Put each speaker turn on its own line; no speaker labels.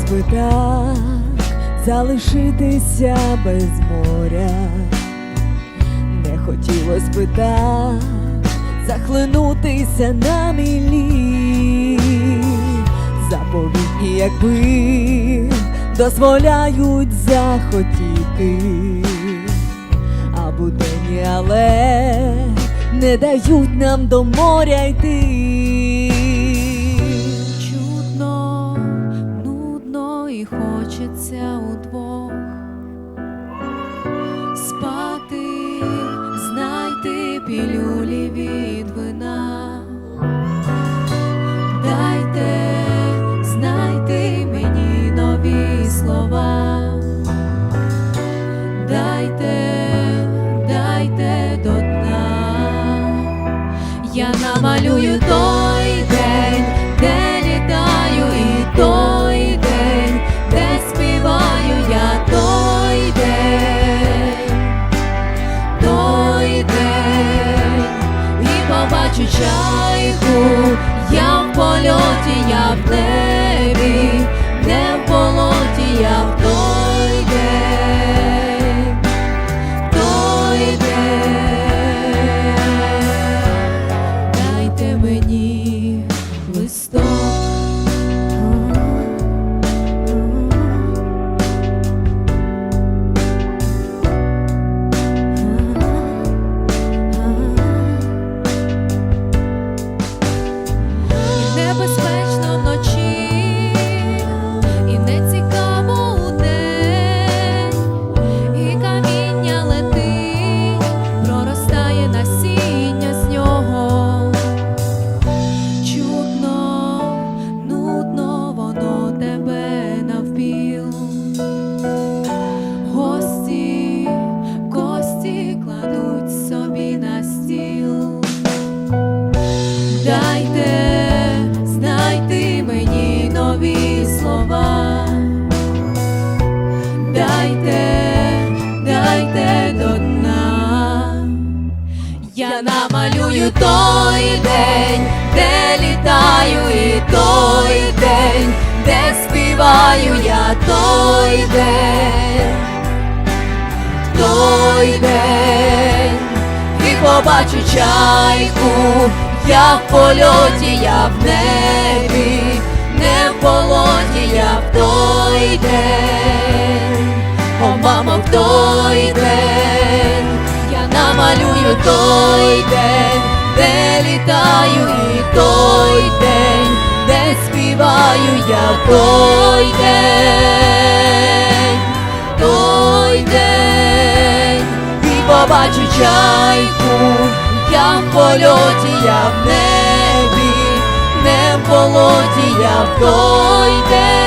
би так залишитися без моря, не хотілось би так захлинутися на мілі, заповітні, якби дозволяють захотіти, а буденні, але не дають нам до моря йти.
Я намалюю той день, де літаю, і той день, де співаю я той день, той день, і побачу чайку, я в польоті, я Я намалюю той день, де літаю, і той день, де співаю я той день, той день, і побачу чайку, я в польоті, я в небі, не в полоті, я в той день, той день, де літаю, і той день, де співаю я той день, той день, і побачу чайку, я в польоті, я в небі, не в болоті, я в той день.